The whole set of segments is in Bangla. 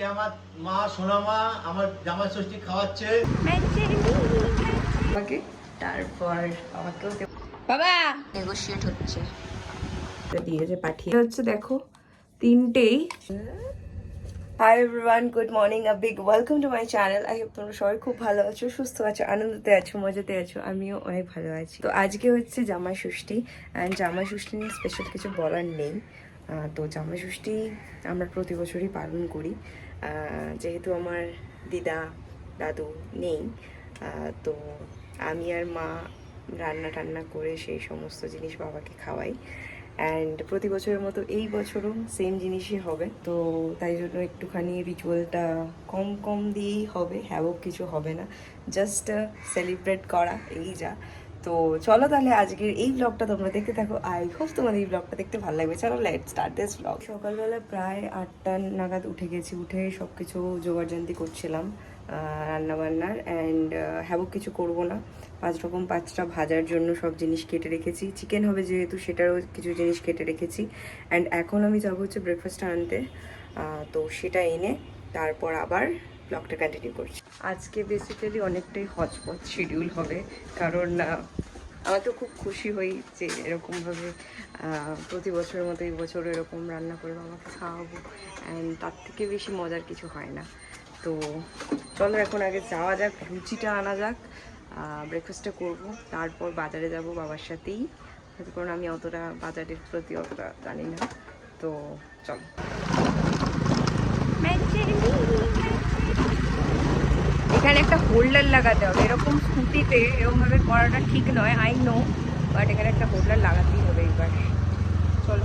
আজকে আমার মা সোনা মা আমার জামাই ষষ্ঠী খাওয়াচ্ছে তারপর আমাকেও বাবা! নেগোশিয়েট হচ্ছে। দিয়েছে পাঠিয়ে হচ্ছে দেখো তিনটেই। Hi everyone good morning a big welcome to my channel I hope তোমরা সবাই খুব ভালো আছো সুস্থ আছো আনন্দতে আছো মজাতে আছো আমিও অনেক ভালো আছি। তো আজকে হচ্ছে জামাই ষষ্ঠী অ্যান্ড জামাই ষষ্ঠী নিয়ে স্পেশাল কিছু বলার নেই। তো জামাই ষষ্ঠী আমরা প্রতি বছরই পালন করি। যেহেতু আমার দিদা, দাদু নেই তো আমি আর মা রান্না টান্না করে সেই সমস্ত জিনিস বাবাকে খাওয়াই। অ্যান্ড প্রতি বছরের মতো এই বছরও সেম জিনিসই হবে। তো তাই জন্য একটুখানি রিচুয়ালটা কম কম দিয়েই হবে। হ্যাবক কিছু হবে না। জাস্ট সেলিব্রেট করা, এই যা। তো চলো তাহলে আজকের এই ব্লগটা তোমরা দেখতে থাকো। আই হোপ তোমাদের এই ব্লগটা দেখতে ভালো লাগবে। চলো লেট স্টার্ট দিস ব্লগ সকালবেলা প্রায় আটটা নাগাদ উঠে গেছি, উঠে সব কিছু জোগাড়জান্তি করছিলাম রান্না বান্নার অ্যান্ড হ্যাবক কিছু করব না। পাঁচ রকম পাঁচটা ভাজার জন্য সব জিনিস কেটে রেখেছি। চিকেন হবে যেহেতু, সেটারও কিছু জিনিস কেটে রেখেছি। অ্যান্ড এখন আমি যাব হচ্ছে ব্রেকফাস্ট আনতে তো সেটা এনে, তারপর আবার ব্লগটা কন্টিনিউ করছি। আজকে বেসিক্যালি অনেকটাই হজপজ শিডিউল হবে, কারণ আমার তো খুব খুশি হই যে এরকমভাবে প্রতি বছরের মতো এই বছর এরকম রান্না করে বাবাকে খাওয়াবো অ্যান্ড তার থেকে বেশি মজার কিছু হয় না। তো চলো এখন আগে যাওয়া যাক, লুচিটা আনা যাক ব্রেকফাস্টটা করব, তারপর বাজারে যাব বাবার সাথেই। কারণ আমি অতটা বাজারের প্রতি অতটা জানি না, তো চলো। একটা হোল্ডার লাগাতে হবে। এরকম স্কুটিতে এরকমভাবে করাটা ঠিক নয় আই নো বাট এখানে একটা হোল্ডার লাগাতেই হবে এবার। চলো।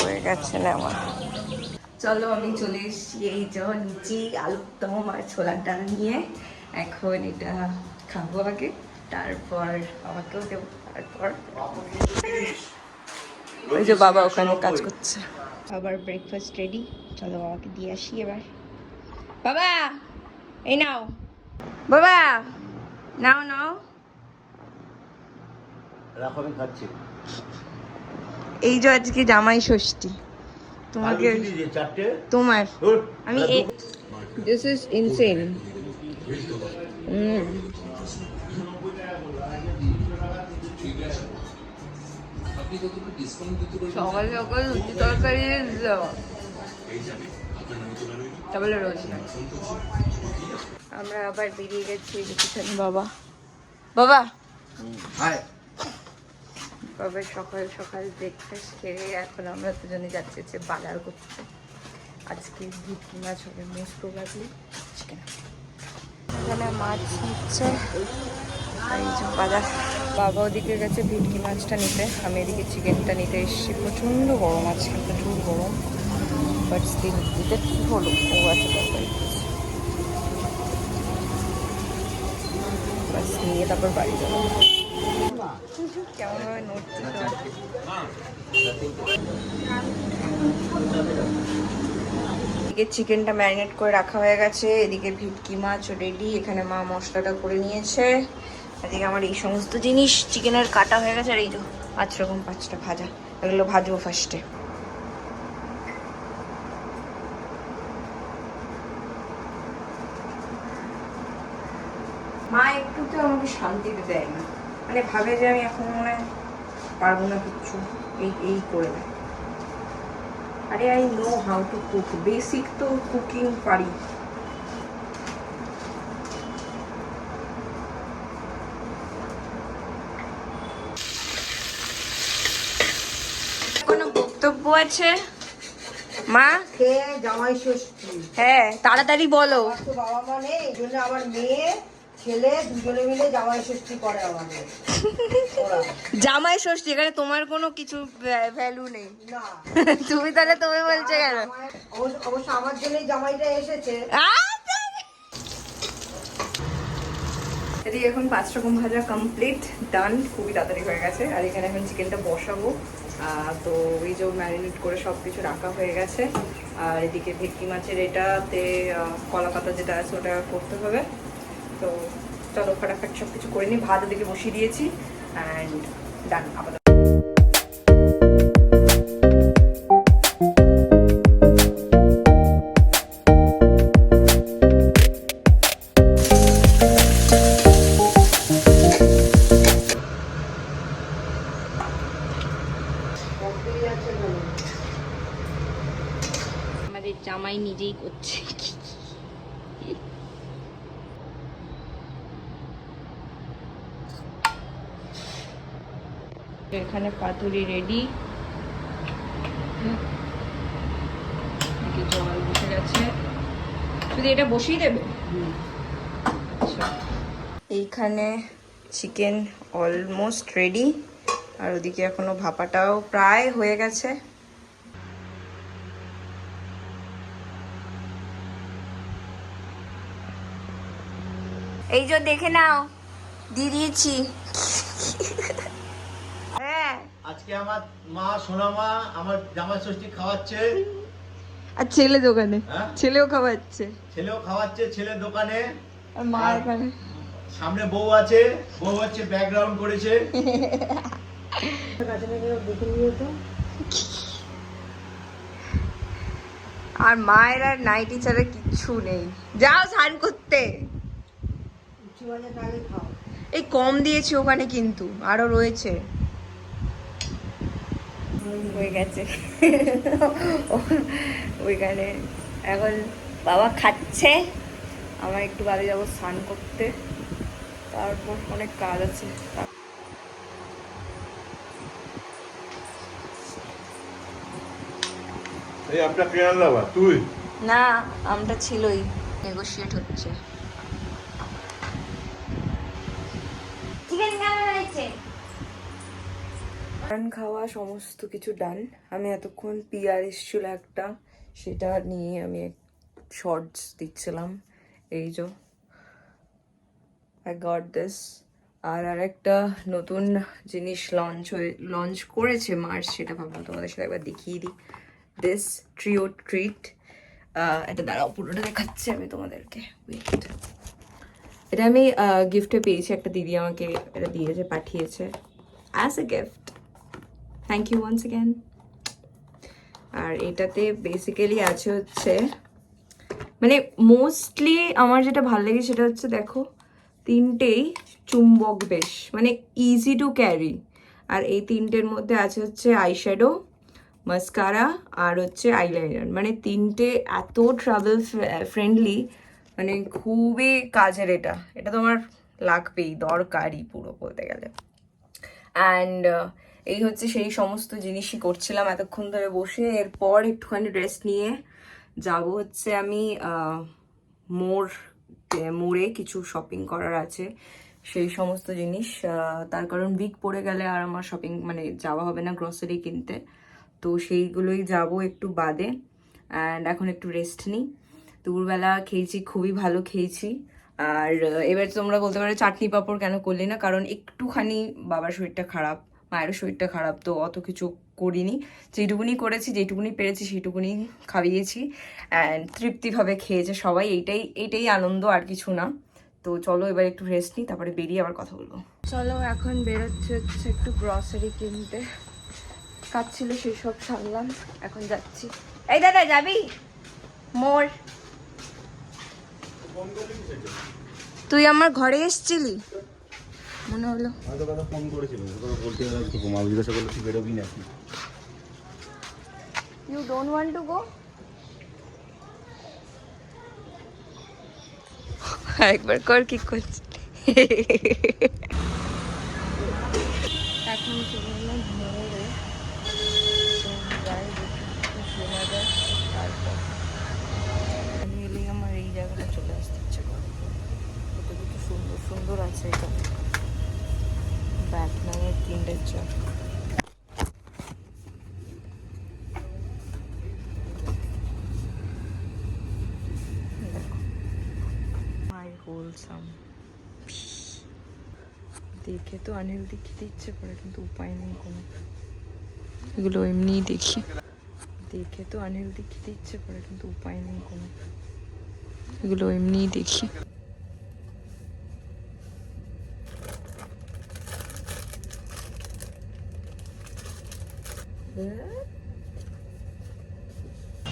হয়ে গেছে না আমার চলো আমি চলে এসেছি এই যে লুচি আলুর দম আর ছোলার ডাল নিয়ে। এখন এটা খাব আগে, তারপর বাবাকেও দেবো, তারপর। ওই যে বাবা ওখানে কাজ করছে। আবার ব্রেকফাস্ট রেডি চলো বাবাকে দিয়ে আসি এবার। বাবা এই নাও। বাবা নাও নাও। রাখো আমি খাচ্ছি। এই যে আজকে জামাই ষষ্ঠী। তোমাকে আর লুচি দিয়ে চারটে? তোমার। ধুর, দুটো- দিস ইজ ইনসেন সকাল সকাল লুচি তরকারি তাহলে রোজ। না আমরা আবার বেরিয়ে গেছি দেখেছেন বাবা। বাবা! হাই বাবা সকাল সকাল ব্রেকফাস্ট খেয়ে এখন আমরা দুজনে যাচ্ছি হচ্ছে বাজার করতে। আজকে ভুটকি মাছ হবে মোস্ট প্রবাবলি চিকেন। এখানে মাছ নিচ্ছে বাজার বাবা ওদিকে গেছে ভেটকি মাছটা নিতে। আমি এদিকে চিকেনটা নিতে এসেছি। প্রচণ্ড গরম আজকে প্রচুর গরম। বাট স্টিল এটা কী হলো? ও আছে তরকারি বাস নিয়ে তারপর বাড়ি যাব কেমন ভাবে নড়ছে। এদিকে চিকেনটা ম্যারিনেট করে রাখা হয়ে গেছে। এদিকে ভিটকি মাছ রেডি এখানে মা মশলাটা করে নিয়েছে। এদিকে আমার এই সমস্ত জিনিস, চিকেনের কাটা হয়ে গেছে, আর এই যে পাঁচ রকম পাঁচটা ভাজা। এগুলো ভাজবো ফার্স্টে মা একটু তো আমাকে শান্তিতে দেয় না। মানে ভাবে যে আমি এখন মনে পারব না কিচ্ছু। এই এই করে আরে I know how to cook basic তো কুকিং পারি। কোনো বক্তব্য আছে? মা? খেয়ে জামাই ষষ্ঠী। হ্যাঁ তাড়াতাড়ি বলো। বাবা মা নেই এই জন্য আমার মেয়ে ছেলে দুজনে মিলে জামাই ষষ্ঠী করে আমাদের। জামাই ষষ্ঠী এখানে তোমার কোনো কিছু ভ্যালু নেই। না। তুমি তাহলে তুমি বলছে কেন? অবশ্য অবশ্য আমার জন্যই জামাইটা এসেছে। এদিকে এখন পাঁচ রকম ভাজা কমপ্লিট ডান খুবই তাড়াতাড়ি হয়ে গেছে। আর এখানে এখন চিকেনটা বসাবো। তো এই যে ম্যারিনেট করে সব কিছু রাখা হয়ে গেছে। আর এদিকে ভেটকি মাছের এটাতে আহ, কলা পাতা যেটা আছে ওটা করতে হবে। তো চলো ফটাফট সব কিছু করে নিই। ভাত এদিকে বসিয়ে দিয়েছি। অ্যান্ড ডান আপাতত। আমাদের জামাই নিজেই করছে। এখানে পাতুরি রেডি জল বসে গেছে। শুধু এটা বসিয়ে দেবে? আচ্ছা। এইখানে চিকেন অলমোস্ট রেডি আর ওদিকে এখনও ভাপাটাও প্রায় হয়ে গেছে। এই যে দেখে নাও দিয়ে দিয়েছি হ্যাঁ। আজকে আমার মা সোনা মা আমার জামাই ষষ্ঠী খাওয়াচ্ছে। আর ছেলে দোকানে? হ্যাঁ? ছেলেও খাওয়াচ্ছে? ছেলেও খাওয়াচ্ছে ছেলের দোকানে। আর মা এখানে? সামনে বউ আছে বউ হচ্ছে ব্যাকগ্রাউন্ড করেছে। আর মায়ের আর নাইটি ছাড়া কিচ্ছু নেই। যাও স্নান করতে। এই কম দিয়েছি ওখানে কিন্তু, আরও রয়েছে। হয়ে গেছে। ওইখানে এখন বাবা খাচ্ছে, আমার একটু বাদে যাব স্নান করতে। তারপর অনেক কাজ আছে এই আমটা কে তুই? না আমটা ছিলই। নেগোশিয়েট হচ্ছে। চিকেন কেমন হয়েছে ডান খাওয়া সমস্ত কিছু ডান। আমি এতক্ষণ পিয়ার এসেছিল একটা সেটা নিয়ে আমি শর্টস দিচ্ছিলাম। এই যে। আই গট দিস আর আরেকটা নতুন জিনিস লঞ্চ হয়ে লঞ্চ করেছে মার্চ সেটা ভাবলাম তোমাদের সাথে একবার দেখিয়ে দিই। দিস ট্রিও ট্রিট এটা দাঁড়াও, পুরোটা দেখাচ্ছি আমি তোমাদেরকে। ওয়েট এটা আমি গিফটে পেয়েছি, একটা দিদি আমাকে এটা দিয়েছে, পাঠিয়েছে। As a gift thank you once again আর এটাতে বেসিক্যালি আছে হচ্ছে মানে মোস্টলি আমার যেটা ভালো লাগে সেটা হচ্ছে দেখো, তিনটেই চুম্বক বেশ মানে ইজি টু ক্যারি আর এই তিনটের মধ্যে আছে হচ্ছে আইশ্যাডো মাস্কারা আর হচ্ছে আইলাইনার মানে তিনটে এত ট্রাভেল ফ্রেন্ডলি মানে খুবই কাজের এটা। এটা তোমার লাগবেই দরকারই পুরো বলতে গেলে। অ্যান্ড এই হচ্ছে সেই সমস্ত জিনিসই করছিলাম এতক্ষণ ধরে বসে। এরপর একটুখানি রেস্ট নিয়ে যাব হচ্ছে আমি আহ, মোড় কিছু শপিং করার আছে। সেই সমস্ত জিনিস তার কারণ উইক পড়ে গেলে আর আমার শপিং মানে যাওয়া হবে না গ্রসারি কিনতে। তো সেইগুলোই যাব একটু বাদে অ্যান্ড এখন একটু রেস্ট নিই। দুপুরবেলা খেয়েছি, খুবই ভালো খেয়েছি। আর এবার তোমরা বলতে পারো চাটনি পাঁপড় কেন করলি না? কারণ একটুখানি বাবার শরীরটা খারাপ, মায়েরও শরীরটা খারাপ, তো অত কিছু করিনি। যেটুকুনি করেছি, যেটুকুনি পেরেছি সেইটুকুনি খাইয়েছি। অ্যান্ড তৃপ্তিভাবে খেয়েছে সবাই, এইটাই এইটাই আনন্দ, আর কিছু না। তো চলো এবার একটু রেস্ট নিই, তারপরে বেরিয়ে আবার কথা বলব। চলো, এখন বেরোচ্ছে হচ্ছে একটু গ্রসারি কিনতে। কাজ ছিল সেই সব সারলাম এখন যাচ্ছি। এই দাদা যাবি? মোর তুই আমার ঘরে এসেছিলি? মনে হলো। ফোন করেছিল বলতে একটু ঘুমাবো জিজ্ঞাসা করল তুই বেরোবি নাকি? You don't want to go একবার কর কি করছিস এখন চলে এলাম মোড়ে তো যাই দেখি একটু শোনা যায় তারপর আমি এলেই আমার এই জায়গাটা চলে আসতে ইচ্ছে করে কত কিছু সুন্দর আছে এটা। ব্যাটম্যানের দেখো। My wholesome. দেখে তো আনহেলদি খেতে ইচ্ছে করে, কিন্তু উপায় নেই কোনো। এগুলো এমনিই দেখি। দেখে তো আনহেলদি খেতে ইচ্ছে করে, কিন্তু উপায় নেই কোনো। এগুলো এমনিই দেখি।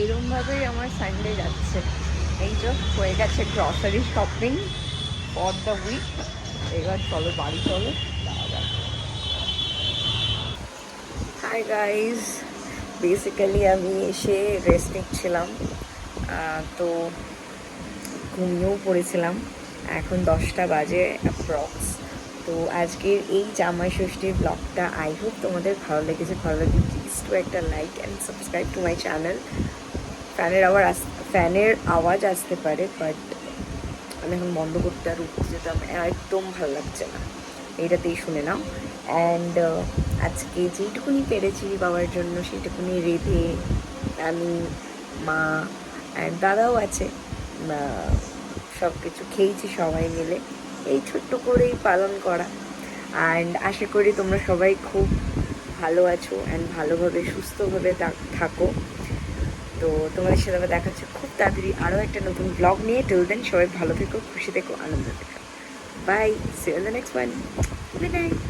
এরম ভাবেই আমার সানডে যাচ্ছে। এই যে হয়ে গেছে grocery shopping for the week এবার চলো, বাড়ি চলো। হাই গাইজ বেসিক্যালি আমি এসে রেস্ট নিচ্ছিলাম। তো ঘুমিয়েও পড়েছিলাম। এখন দশটা বাজে অ্যাপ্রক্স তো আজকের এই জামাই ষষ্ঠীর ব্লগটা আই হোপ তোমাদের ভালো লেগেছে। ভালো লাগে প্লিজ টু একটা like and subscribe to my channel ফ্যানের আওয়াজ ফ্যানের আওয়াজ আসতে পারে বাট আমি এখন বন্ধ করতে আর উঠতে যেতাম, একদম ভালো লাগছে না। এইটাতেই শুনে নাও। অ্যান্ড আজকে যেইটুকুনি পেরেছি বাবার জন্য, সেইটুকুনি রেঁধে আমি, মা অ্যান্ড দাদাও আছে। সব কিছু খেয়েছি সবাই মিলে। এই ছোট্ট করেই পালন করা। অ্যান্ড আশা করি তোমরা সবাই খুব ভালো আছো অ্যান্ড ভালোভাবে, সুস্থভাবে থাকো তো তোমাদের সাথে আবার দেখাচ্ছে খুব তাড়াতাড়ি আরও একটা নতুন ব্লগ নিয়ে। টিল দেন সবাই ভালো থেকো, খুশি থেকো, আনন্দ থেকো। Bye see the next one good night